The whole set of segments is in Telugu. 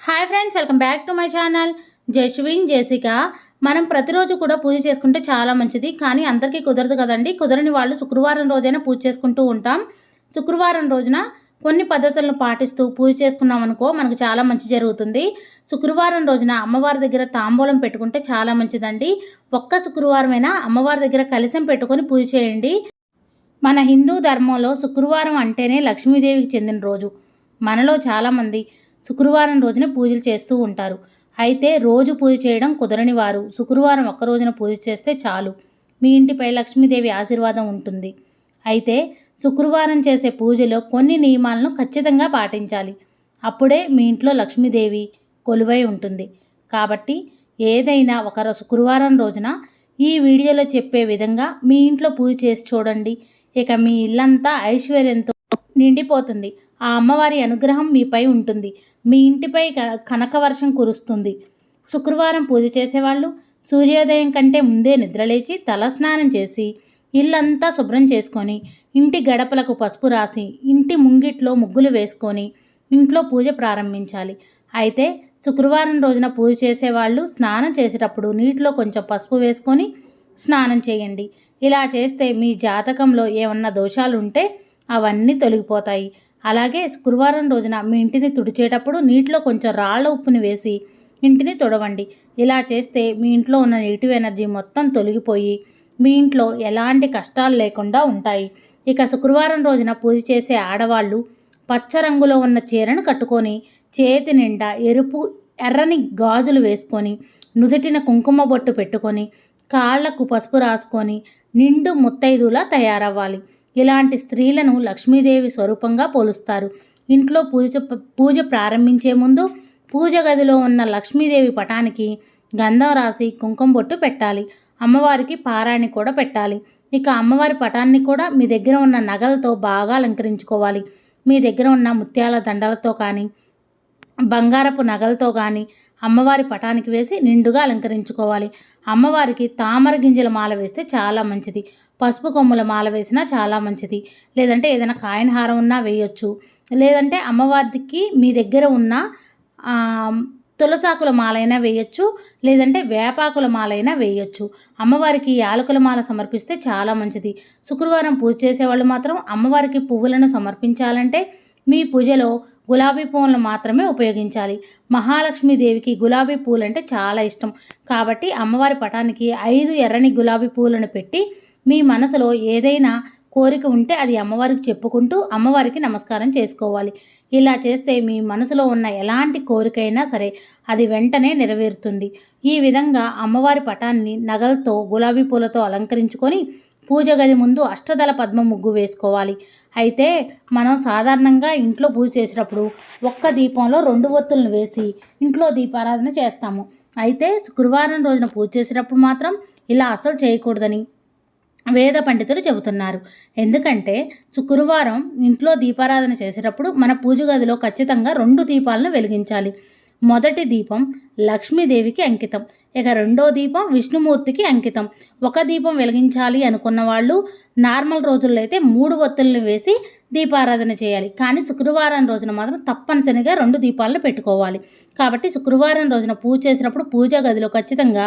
Hi friends welcome back to my channel. Jaswin Jessica మనం ప్రతిరోజు కూడా పూజ చేసుకుంటే చాలా మంచిది కానీ అందరికీ కుదరదు కదండి. కుదరని వాళ్ళు శుక్రవారం రోజైనా పూజ చేసుకుంటూ ఉంటాం. శుక్రవారం రోజున కొన్ని పద్ధతులను పాటిస్తూ పూజ చేసుకున్నాం అనుకో మనకు చాలా మంచి జరుగుతుంది. శుక్రవారం రోజున అమ్మవారి దగ్గర తాంబూలం పెట్టుకుంటే చాలా మంచిదండి. ఒక్క శుక్రవారమైనా అమ్మవారి దగ్గర కలిసం పెట్టుకొని పూజ చేయండి. మన హిందూ ధర్మంలో శుక్రవారం అంటేనే లక్ష్మీదేవికి చెందిన రోజు. మనలో చాలామంది శుక్రవారం రోజున పూజలు చేస్తూ ఉంటారు. అయితే రోజు పూజ చేయడం కుదరని వారు. శుక్రవారం ఒక్క రోజున పూజ చేస్తే చాలు. మీ ఇంటిపై లక్ష్మీదేవి ఆశీర్వాదం ఉంటుంది. అయితే శుక్రవారం చేసే పూజలో కొన్ని నియమాలను ఖచ్చితంగా పాటించాలి. అప్పుడే మీ ఇంట్లో లక్ష్మీదేవి కొలువై ఉంటుంది. కాబట్టి ఏదైనా ఒక శుక్రవారం రోజున ఈ వీడియోలో చెప్పే విధంగా మీ ఇంట్లో పూజ చేసి చూడండి. ఇక మీ ఇల్లంతా ఐశ్వర్యంతో నిండిపోతుంది. ఆ అమ్మవారి అనుగ్రహం మీపై ఉంటుంది. మీ ఇంటిపై కనకవర్షం కనక వర్షం కురుస్తుంది. శుక్రవారం పూజ చేసేవాళ్ళు సూర్యోదయం కంటే ముందే నిద్రలేచి తలస్నానం చేసి ఇల్లంతా శుభ్రం చేసుకొని ఇంటి గడపలకు పసుపు రాసి ఇంటి ముంగిట్లో ముగ్గులు వేసుకొని ఇంట్లో పూజ ప్రారంభించాలి. అయితే శుక్రవారం రోజున పూజ చేసేవాళ్ళు స్నానం చేసేటప్పుడు నీటిలో కొంచెం పసుపు వేసుకొని స్నానం చేయండి. ఇలా చేస్తే మీ జాతకంలో ఏమన్నా దోషాలు ఉంటే అవన్నీ తొలగిపోతాయి. అలాగే శుక్రవారం రోజున మీ ఇంటిని తుడిచేటప్పుడు నీటిలో కొంచెం రాళ్ళ ఉప్పుని వేసి ఇంటిని తుడవండి. ఇలా చేస్తే మీ ఇంట్లో ఉన్న నెగిటివ్ ఎనర్జీ మొత్తం తొలగిపోయి మీ ఇంట్లో ఎలాంటి కష్టాలు లేకుండా ఉంటాయి. ఇక శుక్రవారం రోజున పూజ చేసే ఆడవాళ్ళు పచ్చ రంగులో ఉన్న చీరను కట్టుకొని చేతి నిండా ఎరుపు ఎర్రని గాజులు వేసుకొని నుదుటిన కుంకుమ బొట్టు పెట్టుకొని కాళ్ళకు పసుపు రాసుకొని నిండు ముత్తైదులా తయారవ్వాలి. ఇలాంటి స్త్రీలను లక్ష్మీదేవి స్వరూపంగా పోలుస్తారు. ఇంట్లో పూజ పూజ ప్రారంభించే ముందు పూజ గదిలో ఉన్న లక్ష్మీదేవి పటానికి గంధం రాసి కుంకుమ బొట్టు పెట్టాలి. అమ్మవారికి పారాణి కూడా పెట్టాలి. ఇక అమ్మవారి పటాన్ని కూడా మీ దగ్గర ఉన్న నగలతో బాగా అలంకరించుకోవాలి. మీ దగ్గర ఉన్న ముత్యాల దండలతో కానీ బంగారపు నగలతో కానీ అమ్మవారి పటానికి వేసి నిండుగా అలంకరించుకోవాలి. అమ్మవారికి తామర గింజల మాల వేస్తే చాలా మంచిది. పసుపు కొమ్ముల మాల వేసినా చాలా మంచిది. లేదంటే ఏదైనా కాయన హారం ఉన్నా వేయొచ్చు. లేదంటే అమ్మవారికి మీ దగ్గర ఉన్న తులసాకుల మాలైనా వేయొచ్చు. లేదంటే వేపాకుల మాలైనా వేయొచ్చు. అమ్మవారికి యాలకుల మాల సమర్పిస్తే చాలా మంచిది. శుక్రవారం పూజ చేసేవాళ్ళు మాత్రం అమ్మవారికి పువ్వులను సమర్పించాలంటే మీ పూజలో గులాబీ పువ్వులను మాత్రమే ఉపయోగించాలి. మహాలక్ష్మీదేవికి గులాబీ పూలంటే చాలా ఇష్టం. కాబట్టి అమ్మవారి పటానికి ఐదు ఎర్రని గులాబీ పూలను పెట్టి మీ మనసులో ఏదైనా కోరిక ఉంటే అది అమ్మవారికి చెప్పుకుంటూ అమ్మవారికి నమస్కారం చేసుకోవాలి. ఇలా చేస్తే మీ మనసులో ఉన్న ఎలాంటి కోరికైనా సరే అది వెంటనే నెరవేరుతుంది. ఈ విధంగా అమ్మవారి పటాన్ని నగలతో గులాబీ పూలతో అలంకరించుకొని పూజ గది ముందు అష్టదళ పద్మ ముగ్గు వేసుకోవాలి. అయితే మనం సాధారణంగా ఇంట్లో పూజ చేసేటప్పుడు ఒక్క దీపంలో రెండు ఒత్తులను వేసి ఇంట్లో దీపారాధన చేస్తాము. అయితే శుక్రవారం రోజున పూజ చేసేటప్పుడు మాత్రం ఇలా అసలు చేయకూడదని వేద పండితులు చెబుతున్నారు. ఎందుకంటే శుక్రవారం ఇంట్లో దీపారాధన చేసేటప్పుడు మన పూజ గదిలో ఖచ్చితంగా రెండు దీపాలను వెలిగించాలి. మొదటి దీపం లక్ష్మీదేవికి అంకితం. ఇక రెండో దీపం విష్ణుమూర్తికి అంకితం. ఒక దీపం వెలిగించాలి అనుకున్న వాళ్ళు నార్మల్ రోజుల్లో అయితే మూడు ఒత్తుల్ని వేసి దీపారాధన చేయాలి. కానీ శుక్రవారం రోజున మాత్రం తప్పనిసరిగా రెండు దీపాలను పెట్టుకోవాలి. కాబట్టి శుక్రవారం రోజున పూజ చేసినప్పుడు పూజా గదిలో ఖచ్చితంగా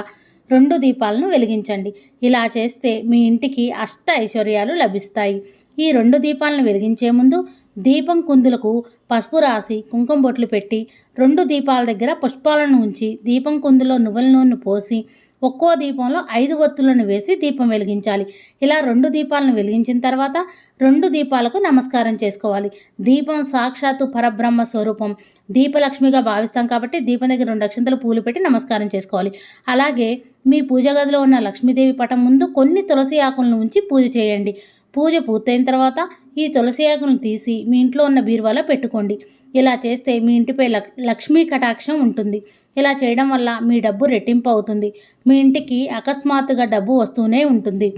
రెండు దీపాలను వెలిగించండి. ఇలా చేస్తే మీ ఇంటికి అష్ట ఐశ్వర్యాలు లభిస్తాయి. ఈ రెండు దీపాలను వెలిగించే ముందు దీపం కుందులకు పసుపు రాసి కుంకుమ బొట్లు పెట్టి రెండు దీపాల దగ్గర పుష్పాలను ఉంచి దీపం కుందులో నువ్వుల నూనె పోసి ఒక్కో దీపంలో ఐదు ఒత్తులను వేసి దీపం వెలిగించాలి. ఇలా రెండు దీపాలను వెలిగించిన తర్వాత రెండు దీపాలకు నమస్కారం చేసుకోవాలి. దీపం సాక్షాత్తు పరబ్రహ్మ స్వరూపం. దీపలక్ష్మిగా భావిస్తాం కాబట్టి దీపం దగ్గర రెండు అక్షంతలు పూలు పెట్టి నమస్కారం చేసుకోవాలి. అలాగే మీ పూజ గదిలో ఉన్న లక్ష్మీదేవి పటం ముందు కొన్ని తులసి ఆకులను ఉంచి పూజ చేయండి. పూజ పూర్తయిన తర్వాత ఈ తులసి ఆకులను తీసి మీ ఇంట్లో ఉన్న బీరువాలో పెట్టుకోండి. ఇలా చేస్తే మీ ఇంటిపై లక్ లక్ష్మీ కటాక్షం ఉంటుంది. ఇలా చేయడం వల్ల మీ డబ్బు రెట్టింపు అవుతుంది. మీ ఇంటికి అకస్మాత్తుగా డబ్బు వస్తూనే ఉంటుంది.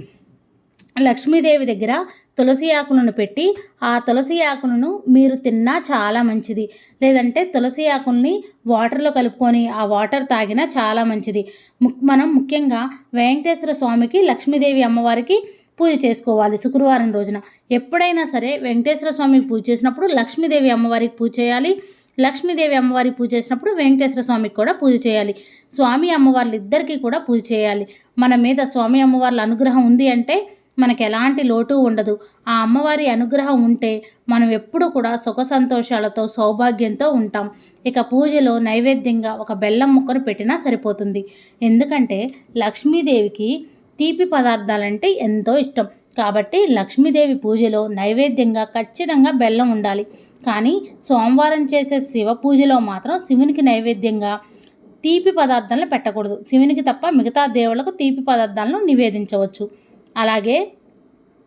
లక్ష్మీదేవి దగ్గర తులసి ఆకులను పెట్టి ఆ తులసి ఆకులను మీరు తిన్నా చాలా మంచిది. లేదంటే తులసి ఆకుల్ని వాటర్లో కలుపుకొని ఆ వాటర్ తాగినా చాలా మంచిది. ము- మనం ముఖ్యంగా వెంకటేశ్వర స్వామికి లక్ష్మీదేవి అమ్మవారికి పూజ చేసుకోవాలి శుక్రవారం రోజున. ఎప్పుడైనా సరే వెంకటేశ్వర స్వామికి పూజ చేసినప్పుడు లక్ష్మీదేవి అమ్మవారికి పూజ చేయాలి. లక్ష్మీదేవి అమ్మవారి పూజ చేసినప్పుడు వెంకటేశ్వర స్వామికి కూడా పూజ చేయాలి. స్వామి అమ్మవార్లు ఇద్దరికీ కూడా పూజ చేయాలి. మన మీద స్వామి అమ్మవార్ల అనుగ్రహం ఉంది అంటే మనకి ఎలాంటి లోటు ఉండదు. ఆ అమ్మవారి అనుగ్రహం ఉంటే మనం ఎప్పుడు కూడా సుఖ సంతోషాలతో సౌభాగ్యంతో ఉంటాం. ఇక పూజలో నైవేద్యంగా ఒక బెల్లం ముక్కను పెట్టినా సరిపోతుంది. ఎందుకంటే లక్ష్మీదేవికి తీపి పదార్థాలంటే ఎంతో ఇష్టం. కాబట్టి లక్ష్మీదేవి పూజలో నైవేద్యంగా ఖచ్చితంగా బెల్లం ఉండాలి. కానీ సోమవారం చేసే శివ పూజలో మాత్రం శివునికి నైవేద్యంగా తీపి పదార్థాలను పెట్టకూడదు. శివునికి తప్ప మిగతా దేవుళ్ళకు తీపి పదార్థాలను నివేదించవచ్చు. అలాగే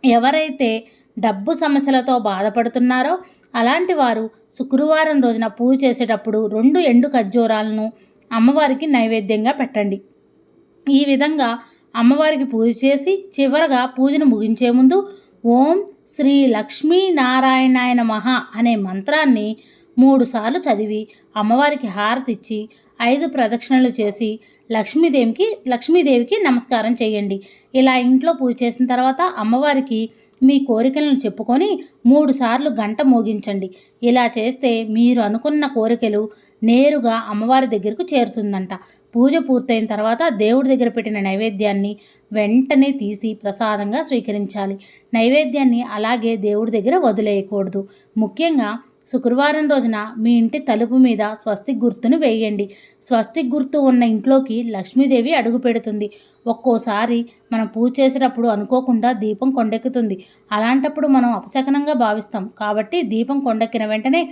ఎవరైతే డబ్బు సమస్యలతో బాధపడుతున్నారో అలాంటి వారు శుక్రవారం రోజున పూజ చేసేటప్పుడు రెండు ఎండు ఖర్జూరాలను అమ్మవారికి నైవేద్యంగా పెట్టండి. ఈ విధంగా అమ్మవారికి పూజ చేసి చివరగా పూజను ముగించే ముందు ఓం శ్రీ లక్ష్మీ మహా అనే మంత్రాన్ని మూడుసార్లు చదివి అమ్మవారికి హారతి ఇచ్చి ఐదు ప్రదక్షిణలు చేసి లక్ష్మీదేవికి లక్ష్మీదేవికి నమస్కారం చేయండి. ఇలా ఇంట్లో పూజ చేసిన తర్వాత అమ్మవారికి మీ కోరికలను చెప్పుకొని మూడుసార్లు గంట మోగించండి. ఇలా చేస్తే మీరు అనుకున్న కోరికలు నేరుగా అమ్మవారి దగ్గరకు చేరుతుందంట. పూజ పూర్తయిన తర్వాత దేవుడి దగ్గర పెట్టిన నైవేద్యాన్ని వెంటనే తీసి ప్రసాదంగా స్వీకరించాలి. నైవేద్యాన్ని అలాగే దేవుడి దగ్గర వదిలేయకూడదు. ముఖ్యంగా శుక్రవారం రోజున మీ ఇంటి తలుపు మీద స్వస్తిక్ గుర్తును వేయండి. స్వస్తిక్ గుర్తు ఉన్న ఇంట్లోకి లక్ష్మీదేవి అడుగు పెడుతుంది. ఒక్కోసారి మనం పూజ చేసేటప్పుడు అనుకోకుండా దీపం కొండెక్కుతుంది. అలాంటప్పుడు మనం అపశకనంగా భావిస్తాం. కాబట్టి దీపం కొండెక్కిన వెంటనే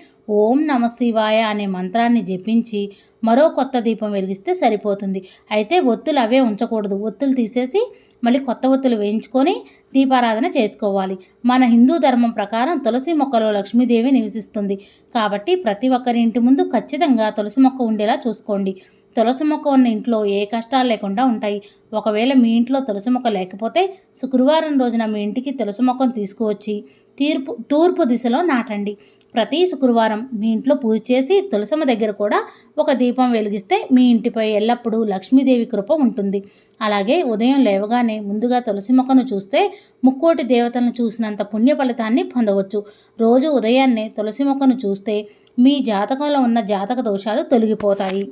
ఓం నమ శివాయ అనే మంత్రాన్ని జపించి మరో కొత్త దీపం వెలిగిస్తే సరిపోతుంది. అయితే ఒత్తులు అవే ఉంచకూడదు. ఒత్తులు తీసేసి మళ్ళీ కొత్త ఒత్తులు వేయించుకొని దీపారాధన చేసుకోవాలి. మన హిందూ ధర్మం ప్రకారం తులసి మొక్కలో లక్ష్మీదేవి నివసిస్తుంది. కాబట్టి ప్రతి ఒక్కరి ఇంటి ముందు ఖచ్చితంగా తులసి మొక్క ఉండేలా చూసుకోండి. తులసి మొక్క ఉన్న ఇంట్లో ఏ కష్టాలు లేకుండా ఉంటాయి. ఒకవేళ మీ ఇంట్లో తులసి మొక్క లేకపోతే శుక్రవారం రోజున మీ ఇంటికి తులసి మొక్కను తీసుకువచ్చి తీర్పు తూర్పు దిశలో నాటండి. ప్రతి శుక్రవారం మీ ఇంట్లో పూజ చేసి తులసమ్మ దగ్గర కూడా ఒక దీపం వెలిగిస్తే మీ ఇంటిపై ఎల్లప్పుడూ లక్ష్మీదేవి కృప ఉంటుంది. అలాగే ఉదయం లేవగానే ముందుగా తులసి మొక్కను చూస్తే ముక్కోటి దేవతలను చూసినంత పుణ్య ఫలితాన్ని పొందవచ్చు. రోజు ఉదయాన్నే తులసి మొక్కను చూస్తే మీ జాతకంలో ఉన్న జాతక దోషాలు తొలగిపోతాయి.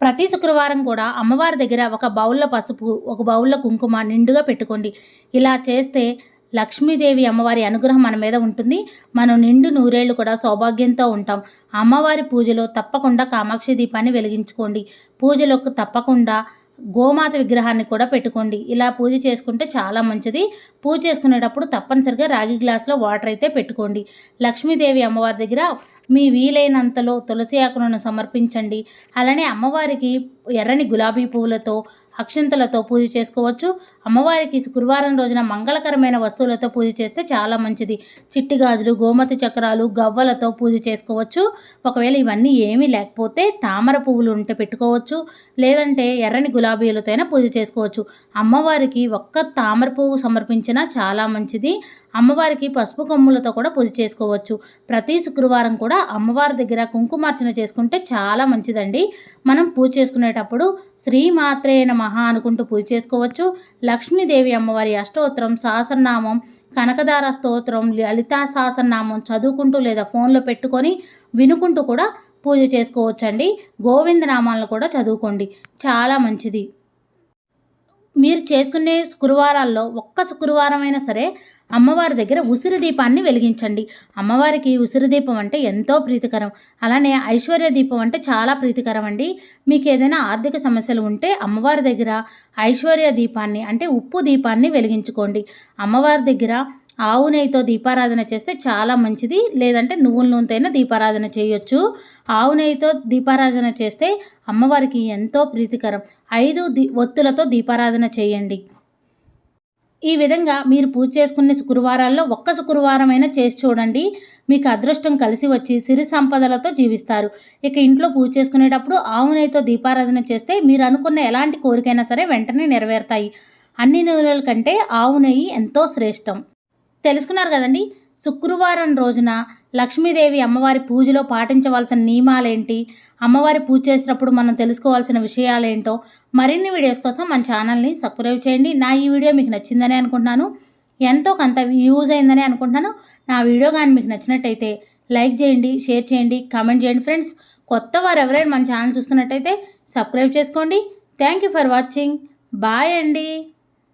ప్రతి శుక్రవారం కూడా అమ్మవారి దగ్గర ఒక బౌల్లో పసుపు ఒక బౌల్లో కుంకుమ నిండుగా పెట్టుకోండి. ఇలా చేస్తే లక్ష్మీదేవి అమ్మవారి అనుగ్రహం మన మీద ఉంటుంది. మనం నిండు నూరేళ్ళు కూడా సౌభాగ్యంతో ఉంటాం. అమ్మవారి పూజలో తప్పకుండా కామాక్షి దీపాన్ని వెలిగించుకోండి. పూజలకు తప్పకుండా గోమాత విగ్రహాన్ని కూడా పెట్టుకోండి. ఇలా పూజ చేసుకుంటే చాలా మంచిది. పూజ చేసుకునేటప్పుడు తప్పనిసరిగా రాగి గ్లాసులో వాటర్ అయితే పెట్టుకోండి. లక్ష్మీదేవి అమ్మవారి దగ్గర మీ వీలైనంతలో తులసి ఆకులను సమర్పించండి. అలానే అమ్మవారికి ఎర్రని గులాబీ పువ్వులతో అక్షంతలతో పూజ చేసుకోవచ్చు. అమ్మవారికి శుక్రవారం రోజున మంగళకరమైన వస్తువులతో పూజ చేస్తే చాలా మంచిది. చిట్టి గాజులు గోమతి చక్రాలు గవ్వలతో పూజ చేసుకోవచ్చు. ఒకవేళ ఇవన్నీ ఏమీ లేకపోతే తామర పువ్వులు ఉంటే పెట్టుకోవచ్చు. లేదంటే ఎర్రని గులాబీలతో అయినా పూజ చేసుకోవచ్చు. అమ్మవారికి ఒక్క తామర పువ్వు సమర్పించినా చాలా మంచిది. అమ్మవారికి పసుపు కొమ్ములతో కూడా పూజ చేసుకోవచ్చు. ప్రతి శుక్రవారం కూడా అమ్మవారి దగ్గర కుంకుమార్చన చేసుకుంటే చాలా మంచిదండి. మనం పూజ చేసుకునే చేసేటప్పుడు శ్రీమాత్రే మహా అనుకుంటూ పూజ చేసుకోవచ్చు. లక్ష్మీదేవి అమ్మవారి అష్టోత్తరం సహస్రనామం కనకదార స్తోత్రం లలితా సహస్రనామం చదువుకుంటూ లేదా ఫోన్లో పెట్టుకొని వినుకుంటూ కూడా పూజ చేసుకోవచ్చండి. గోవిందనామాలను కూడా చదువుకోండి. చాలా మంచిది. మీరు చేసుకునే శుక్రవారాల్లో ఒక్క శుక్రవారం అయినా సరే అమ్మవారి దగ్గర ఉసిరి దీపాన్ని వెలిగించండి. అమ్మవారికి ఉసిరి దీపం అంటే ఎంతో ప్రీతికరం. అలానే ఐశ్వర్య దీపం అంటే చాలా ప్రీతికరం అండి. మీకు ఏదైనా ఆర్థిక సమస్యలు ఉంటే అమ్మవారి దగ్గర ఐశ్వర్య దీపాన్ని అంటే ఉప్పు దీపాన్ని వెలిగించుకోండి. అమ్మవారి దగ్గర ఆవు నెయ్యితో దీపారాధన చేస్తే చాలా మంచిది. లేదంటే నువ్వుల నూనెతోనే దీపారాధన చేయొచ్చు. ఆవు నెయ్యితో దీపారాధన చేస్తే అమ్మవారికి ఎంతో ప్రీతికరం. ఐదు దీ ఒత్తులతో దీపారాధన చేయండి. ఈ విధంగా మీరు పూజ చేసుకునే శుక్రవారాల్లో ఒక్క శుక్రవారమైనా చేసి చూడండి. మీకు అదృష్టం కలిసి వచ్చి సిరి సంపదలతో జీవిస్తారు. ఇక ఇంట్లో పూజ చేసుకునేటప్పుడు ఆవు నెయ్యితో దీపారాధన చేస్తే మీరు అనుకున్న ఎలాంటి కోరికైనా సరే వెంటనే నెరవేరుతాయి. అన్ని నూనెల కంటే ఆవు నెయ్యి ఎంతో శ్రేష్టం. తెలుసుకున్నారు కదండి? శుక్రవారం రోజున లక్ష్మీదేవి అమ్మవారి పూజలో పాటించవలసిన నియమాలేంటి? అమ్మవారి పూజ చేసేటప్పుడు మనం తెలుసుకోవాల్సిన విషయాలేంటో మరిన్ని వీడియోస్ కోసం మన ఛానల్ని సబ్స్క్రైబ్ చేయండి. నా ఈ వీడియో మీకు నచ్చిందని అనుకుంటున్నాను. ఎంతో కొంత యూజ్ అయిందని అనుకుంటున్నాను. నా వీడియో కానీ మీకు నచ్చినట్టయితే లైక్ చేయండి షేర్ చేయండి కామెంట్ చేయండి ఫ్రెండ్స్. కొత్త వారు ఎవరైనా మన ఛానల్ చూస్తున్నట్టయితే సబ్స్క్రైబ్ చేసుకోండి. Thank you for watching. Bye అండి.